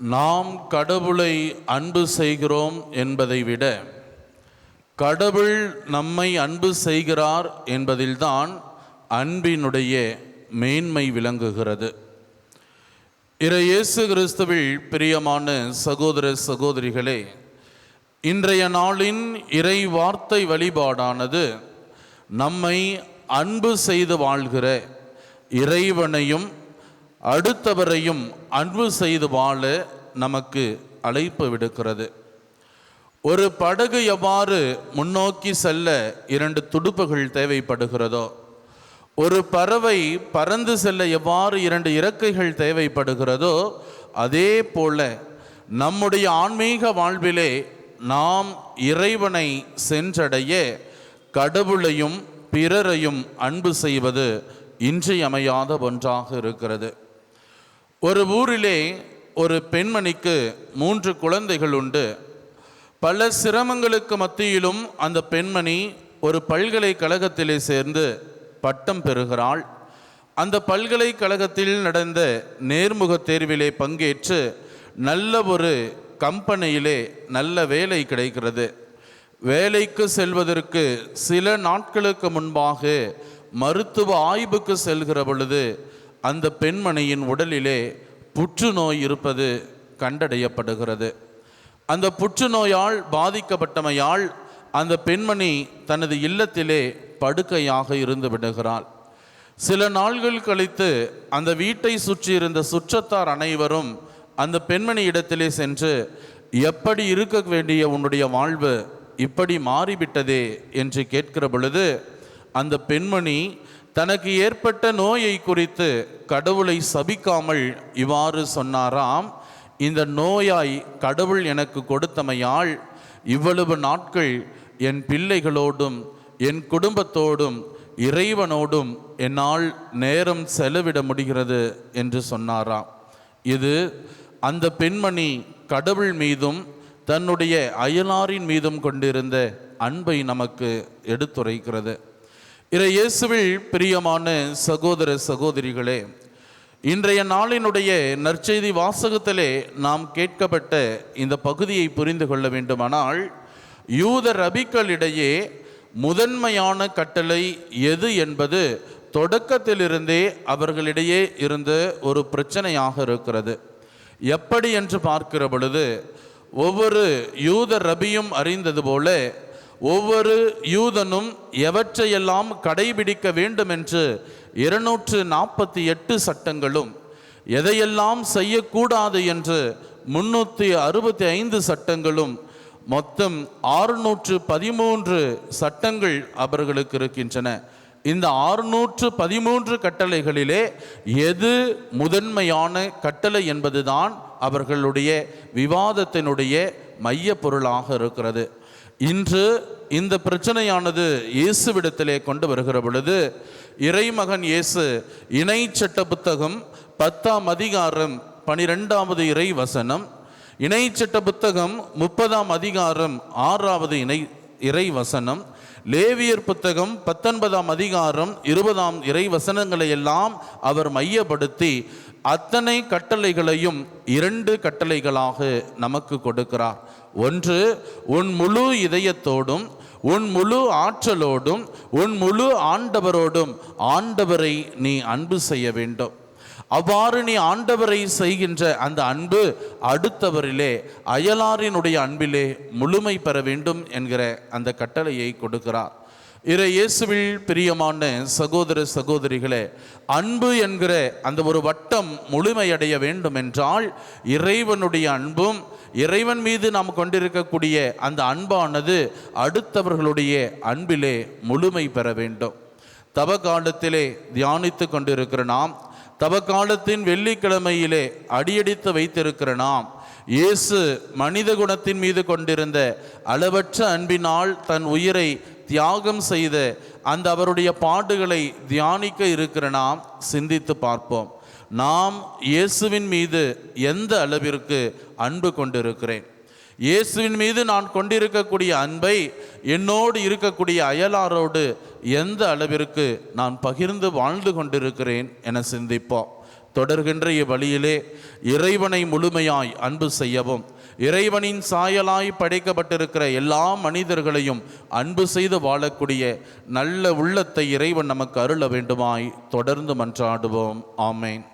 நாம் கடவுளை அன்பு செய்கிறோம் என்பதை விட கடவுள் நம்மை அன்பு செய்கிறார் என்பதில்தான் அன்பினுடைய மேன்மை விளங்குகிறது. இறை இயேசு கிறிஸ்துவில் பிரியமான சகோதர சகோதரிகளே இன்றைய நாளின் இறை வார்த்தை வழிபாடானது நம்மை அன்பு செய்து வாழ்கிற இறைவனையும் அடுத்தவரையும் அன்பு செய்து வாழ நமக்கு அழைப்பு விடுக்கிறது. ஒரு படகு எவ்வாறு முன்னோக்கி செல்ல இரண்டு துடுப்புகள் தேவைப்படுகிறதோ ஒரு பறவை பறந்து செல்ல எவ்வாறு இரண்டு இறக்கைகள் தேவைப்படுகிறதோ அதே போல நம்முடைய ஆன்மீக வாழ்விலே நாம் இறைவனை சென்றடைய கடவுளையும் பிறரையும் அன்பு செய்வது இன்றியமையாத ஒன்றாக இருக்கிறது. ஒரு ஊரிலே ஒரு பெண்மணிக்கு மூன்று குழந்தைகள் உண்டு. பல சிரமங்களுக்கு மத்தியிலும் அந்த பெண்மணி ஒரு பல்கலைக்கழகத்திலே சேர்ந்து பட்டம் பெறுகிறாள். அந்த பல்கலைக்கழகத்தில் நடந்த நேர்முக தேர்விலே பங்கேற்று நல்ல ஒரு கம்பெனியிலே நல்ல வேலை கிடைக்கிறது. வேலைக்கு செல்வதற்கு சில நாட்களுக்கு முன்பாக மருத்துவ ஆய்வுக்கு செல்கிற பொழுது அந்த பெண்மணியின் உடலிலே புற்றுநோய் இருப்பது கண்டடையப்படுகிறது. அந்த புற்றுநோயால் பாதிக்கப்பட்டமையால் அந்த பெண்மணி தனது இல்லத்திலே படுக்கையாக இருந்து விடுகிறாள். சில நாள்கள் கழித்து அந்த வீட்டை சுற்றி இருந்த சுற்றத்தார் அனைவரும் அந்த பெண்மணி இடத்திலே சென்று எப்படி இருக்க வேண்டிய உன்னுடைய வாழ்வு இப்படி மாறிவிட்டதே? என்று கேட்கிற பொழுது அந்த பெண்மணி தனக்கு ஏற்பட்ட நோயை குறித்து கடவுளை சபிக்காமல் இவ்வாறு சொன்னாராம் இந்த நோயாய் கடவுள் எனக்கு கொடுத்தமையால் இவ்வளவு நாட்கள் என் பிள்ளைகளோடும் என் குடும்பத்தோடும் இறைவனோடும் என்னால் நேரம் செலவிட முடிகிறது என்று சொன்னாராம். இது அந்த பெண்மணி கடவுள் மீதும் தன்னுடைய அயலாரின் மீதும் கொண்டிருந்த அன்பை நமக்கு எடுத்துரைக்கிறது. இறை இயேசுவில் பிரியமான சகோதர சகோதரிகளே இன்றைய நாளினுடைய நற்செய்தி வாசகத்திலே நாம் கேட்கப்பட்ட இந்த பகுதியை புரிந்து கொள்ள வேண்டுமானால் யூத ரபிக்களிடையே முதன்மையான கட்டளை எது என்பது தொடக்கத்திலிருந்தே அவர்களிடையே இருந்த ஒரு பிரச்சனையாக இருக்கிறது. எப்படி என்று பார்க்கிற பொழுது ஒவ்வொரு யூத ரபியும் அறிந்தது போல ஒவ்வொரு யூதனும் எவற்றையெல்லாம் கடைபிடிக்க வேண்டும் என்று இருநூற்று நாற்பத்தி எட்டு சட்டங்களும் எதையெல்லாம் செய்யக்கூடாது என்று முன்னூற்றி அறுபத்தி ஐந்து சட்டங்களும் மொத்தம் ஆறுநூற்று பதிமூன்று சட்டங்கள் அவர்களுக்கு இருக்கின்றன. இந்த ஆறுநூற்று பதிமூன்று கட்டளைகளிலே எது முதன்மையான கட்டளை என்பதுதான் அவர்களுடைய விவாதத்தினுடைய மைய பொருளாக இருக்கிறது. இன்று இந்த பிரச்சனையானது இயேசுவிடத்திலே கொண்டு வருகிற பொழுது இறைமகன் இயேசு இணை சட்ட புத்தகம் பத்தாம் அதிகாரம் பனிரெண்டாவது இறை வசனம் இணை சட்ட புத்தகம் முப்பதாம் அதிகாரம் ஆறாவது இணை இறை வசனம் லேவியர் புத்தகம் பத்தொன்பதாம் அதிகாரம் இருபதாம் இறை வசனங்களை எல்லாம் அவர் மையப்படுத்தி அத்தனை கட்டளைகளையும் இரண்டு கட்டளைகளாக நமக்கு கொடுக்கிறார். ஒன்று உன் முழு இதயத்தோடும் உன் முழு ஆற்றலோடும் உன் முழு ஆண்டவரோடும் ஆண்டவரை நீ அன்பு செய்ய வேண்டும். அவ்வாறு நீ ஆண்டவரை செய்கின்ற அந்த அன்பு அடுத்தவரிலே அயலாரினுடைய அன்பிலே முழுமை பெற வேண்டும் என்கிற அந்த கட்டளையை கொடுக்கிறார். இறை இயேசுவில் பிரியமான சகோதர சகோதரிகளே அன்பு என்கிற அந்த ஒரு வட்டம் முழுமையடைய வேண்டும் என்றால் இறைவனுடைய அன்பும் இறைவன் மீது நாம் கொண்டிருக்கக்கூடிய அந்த அன்பானது அடுத்தவர்களுடைய அன்பிலே முழுமை பெற வேண்டும். தவ காலத்திலே தியானித்து கொண்டிருக்கிற நாம் தவக்காலத்தின் வெள்ளிக்கிழமையிலே அடியடித்து வைத்திருக்கிற நாம் இயேசு மனித குணத்தின் மீது கொண்டிருந்த அளவற்ற அன்பினால் தன் உயிரை தியாகம் செய்த அந்த அவருடைய பாடுகளை தியானிக்க இருக்கிற நாம் சிந்தித்து பார்ப்போம். நாம் இயேசுவின் மீது எந்த அளவிற்கு அன்பு கொண்டிருக்கிறேன்? இயேசுவின் மீது நான் கொண்டிருக்கக்கூடிய அன்பை என்னோடு இருக்கக்கூடிய அயலாரோடு எந்த அளவிற்கு நான் பகிர்ந்து வாழ்ந்து கொண்டிருக்கிறேன் என சிந்திப்போம். தொடர்கின்ற இவ்வழியிலே இறைவனை முழுமையாய் அன்பு செய்யவும் இறைவனின் சாயலாய் படைக்கப்பட்டிருக்கிற எல்லா மனிதர்களையும் அன்பு செய்து வாழக்கூடிய நல்ல உள்ளத்தை இறைவன் நமக்கு அருள வேண்டுமாய் தொடர்ந்து மன்றாடுவோம். ஆமேன்.